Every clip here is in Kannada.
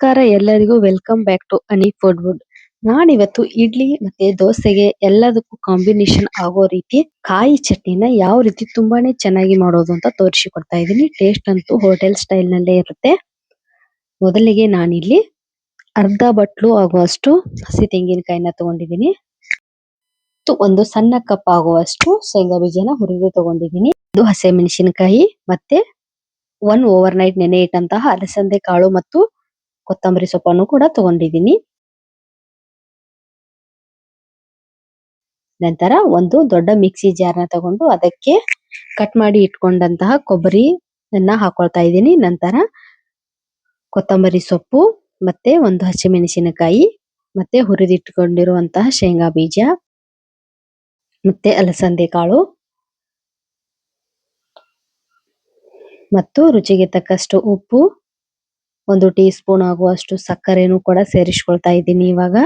ನಮಸ್ಕಾರ, ಎಲ್ಲರಿಗೂ welcome back to Ani food wood ನಾನಿವತ್ತು ಇಡ್ಲಿ ಮತ್ತೆ ದೋಸೆಗೆ ಎಲ್ಲದಕ್ಕೂ ಕಾಂಬಿನೇಷನ್ ಆಗೋ ರೀತಿ ಕಾಯಿ ಚಟ್ನಿನ ಯಾವ ರೀತಿ ತುಂಬಾನೇ ಚೆನ್ನಾಗಿ ಮಾಡೋದು ಅಂತ ತೋರಿಸಿ ಕೊಡ್ತಾ ಇದ್ದೀನಿ. ಟೇಸ್ಟ್ ಅಂತೂ ಹೋಟೆಲ್ ಸ್ಟೈಲ್ ನಲ್ಲೇ ಇರುತ್ತೆ. ಮೊದಲಿಗೆ ನಾನಿಲ್ಲಿ ಅರ್ಧ ಬಟ್ಲು ಆಗುವಷ್ಟು ಹಸಿ ತೆಂಗಿನಕಾಯಿನ ತಗೊಂಡಿದ್ದೀನಿ. ಒಂದು ಸಣ್ಣ ಕಪ್ ಆಗುವಷ್ಟು ಶೇಂಗಾ ಬೀಜನ ಹುರಿದು ತಗೊಂಡಿದ್ದೀನಿ. ಇದು ಹಸಿ ಮೆಣಸಿನಕಾಯಿ ಮತ್ತೆ ಒನ್ ಓವರ್ ನೈಟ್ ನೆನೆ ಇಟ್ಟಂತಹ ಅಲಸಂದೆ ಕಾಳು ಮತ್ತು ಕೊತ್ತಂಬರಿ ಸೊಪ್ಪನ್ನು ಕೂಡ ತಗೊಂಡಿದ್ದೀನಿ. ನಂತರ ಒಂದು ದೊಡ್ಡ ಮಿಕ್ಸಿ ಜಾರ್ನ ತಗೊಂಡು ಅದಕ್ಕೆ ಕಟ್ ಮಾಡಿ ಇಟ್ಕೊಂಡಂತಹ ಕೊಬ್ಬರಿ ಅನ್ನ ಹಾಕೊಳ್ತಾ ಇದ್ದೀನಿ. ನಂತರ ಕೊತ್ತಂಬರಿ ಸೊಪ್ಪು, ಮತ್ತೆ ಒಂದು ಹಸಿಮೆಣಸಿನಕಾಯಿ, ಮತ್ತೆ ಹುರಿದಿಟ್ಟುಕೊಂಡಿರುವಂತಹ ಶೇಂಗಾ ಬೀಜ, ಮತ್ತೆ ಅಲಸಂದೆ ಕಾಳು, ಮತ್ತು ರುಚಿಗೆ ತಕ್ಕಷ್ಟು ಉಪ್ಪು ಒಂದು ಟೀ ಸ್ಪೂನ್ ಆಗುವಷ್ಟು ಸಕ್ಕರೆನೂ ಕೂಡ ಸೇರಿಸ್ಕೊಳ್ತಾ ಇದ್ದೀನಿ ಇವಾಗ.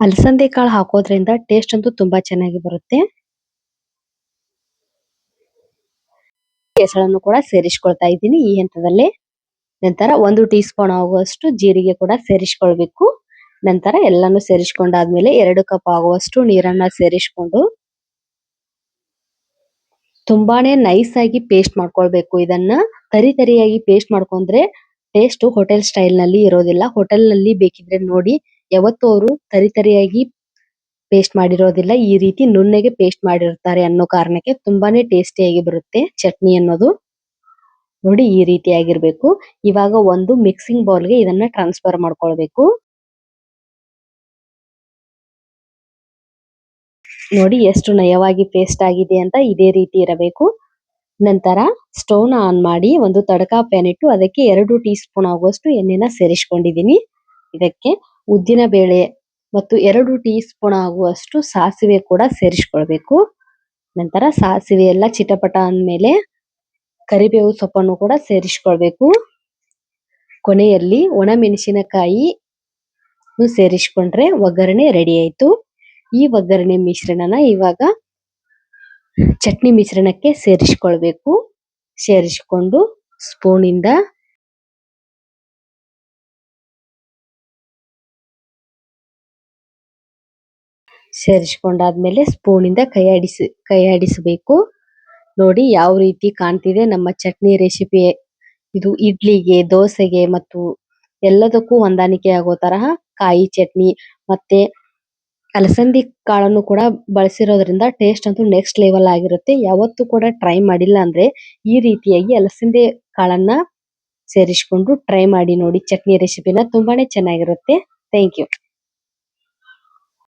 ಅಲಸಂದೆ ಕಾಳು ಹಾಕೋದ್ರಿಂದ ಟೇಸ್ಟ್ ಅಂತೂ ತುಂಬಾ ಚೆನ್ನಾಗಿ ಬರುತ್ತೆ. ಹೆಸರನ್ನು ಕೂಡ ಸೇರಿಸ್ಕೊಳ್ತಾ ಇದ್ದೀನಿ ಈ ಹಂತದಲ್ಲಿ. ನಂತರ ಒಂದು ಟೀ ಸ್ಪೂನ್ ಆಗುವಷ್ಟು ಜೀರಿಗೆ ಕೂಡ ಸೇರಿಸ್ಕೊಳ್ಬೇಕು. ನಂತರ ಎಲ್ಲಾನು ಸೇರಿಸ್ಕೊಂಡಾದ್ಮೇಲೆ ಎರಡು ಕಪ್ ಆಗುವಷ್ಟು ನೀರನ್ನ ಸೇರಿಸ್ಕೊಂಡು ತುಂಬಾನೇ ನೈಸ್ ಆಗಿ ಪೇಸ್ಟ್ ಮಾಡ್ಕೊಳ್ಬೇಕು. ಇದನ್ನ ತರಿ ತರಿಯಾಗಿ ಪೇಸ್ಟ್ ಮಾಡ್ಕೊಂಡ್ರೆ ಟೇಸ್ಟ್ ಹೋಟೆಲ್ ಸ್ಟೈಲ್ನಲ್ಲಿ ಇರೋದಿಲ್ಲ. ಹೋಟೆಲ್ನಲ್ಲಿ ಬೇಕಿದ್ರೆ ನೋಡಿ, ಯಾವತ್ತೂ ಅವರು ತರಿ ತರಿಯಾಗಿ ಪೇಸ್ಟ್ ಮಾಡಿರೋದಿಲ್ಲ. ಈ ರೀತಿ ನುಣ್ಣಗೆ ಪೇಸ್ಟ್ ಮಾಡಿರ್ತಾರೆ ಅನ್ನೋ ಕಾರಣಕ್ಕೆ ತುಂಬಾನೇ ಟೇಸ್ಟಿ ಆಗಿ ಬರುತ್ತೆ ಚಟ್ನಿ ಅನ್ನೋದು. ನೋಡಿ ಈ ರೀತಿಯಾಗಿರ್ಬೇಕು ಇವಾಗ ಒಂದು ಮಿಕ್ಸಿಂಗ್ ಬೌಲ್ಗೆ ಇದನ್ನ ಟ್ರಾನ್ಸ್ಫರ್ ಮಾಡ್ಕೊಳ್ಬೇಕು. ನೋಡಿ ಎಷ್ಟು ನಯವಾಗಿ ಪೇಸ್ಟ್ ಆಗಿದೆ ಅಂತ ಇದೇ ರೀತಿ ಇರಬೇಕು. ನಂತರ ಸ್ಟವ್ ಆನ್ ಮಾಡಿ ಒಂದು ತಡಕ ಪ್ಯಾನ್ ಇಟ್ಟು ಅದಕ್ಕೆ ಎರಡು ಟೀ ಸ್ಪೂನ್ ಆಗುವಷ್ಟು ಎಣ್ಣೆನ ಸೇರಿಸ್ಕೊಂಡಿದ್ದೀನಿ. ಇದಕ್ಕೆ ಉದ್ದಿನ ಬೇಳೆ ಮತ್ತು ಎರಡು ಟೀ ಸ್ಪೂನ್ ಆಗುವಷ್ಟು ಸಾಸಿವೆ ಕೂಡ ಸೇರಿಸ್ಕೊಳ್ಬೇಕು. ನಂತರ ಸಾಸಿವೆ ಎಲ್ಲ ಚಿಟಪಟ ಅಂದ್ಮೇಲೆ ಕರಿಬೇವು ಸೊಪ್ಪನ್ನು ಕೂಡ ಸೇರಿಸ್ಕೊಳ್ಬೇಕು. ಕೊನೆಯಲ್ಲಿ ಒಣ ಮೆಣಸಿನಕಾಯಿ ಸೇರಿಸ್ಕೊಂಡ್ರೆ ಒಗ್ಗರಣೆ ರೆಡಿ ಆಯ್ತು. ಈ ಒಗ್ಗರಣೆ ಮಿಶ್ರಣನ ಇವಾಗ ಚಟ್ನಿ ಮಿಶ್ರಣಕ್ಕೆ ಸೇರಿಸ್ಕೊಳ್ಬೇಕು. ಸೇರಿಸ್ಕೊಂಡು ಸ್ಪೂನ್ ಇಂದ ಸೇರಿಸ್ಕೊಂಡಾದ್ಮೇಲೆ ಸ್ಪೂನ್ ಇಂದ ಕೈ ಆಡಿಸಿ ಕೈ ನೋಡಿ ಯಾವ ರೀತಿ ಕಾಣ್ತಿದೆ ನಮ್ಮ ಚಟ್ನಿ ರೆಸಿಪಿ. ಇದು ಇಡ್ಲಿಗೆ, ದೋಸೆಗೆ ಮತ್ತು ಎಲ್ಲದಕ್ಕೂ ಹೊಂದಾಣಿಕೆ ಆಗೋ ತರಹ ಕಾಯಿ ಚಟ್ನಿ ಮತ್ತೆ ಅಲಸಂದಿ ಕಾಳನ್ನು ಕೂಡ ಬಳಸಿರೋದ್ರಿಂದ ಟೇಸ್ಟ್ ಅಂತೂ ನೆಕ್ಸ್ಟ್ ಲೆವೆಲ್ ಆಗಿರುತ್ತೆ. ಯಾವತ್ತೂ ಕೂಡ ಟ್ರೈ ಮಾಡಿಲ್ಲ ಅಂದ್ರೆ ಈ ರೀತಿಯಾಗಿ ಅಲಸಂದಿ ಕಾಳನ್ನ ಸೇರಿಸ್ಕೊಂಡು ಟ್ರೈ ಮಾಡಿ ನೋಡಿ. ಚಟ್ನಿ ರೆಸಿಪಿನ ತುಂಬಾನೇ ಚೆನ್ನಾಗಿರುತ್ತೆ. Thank you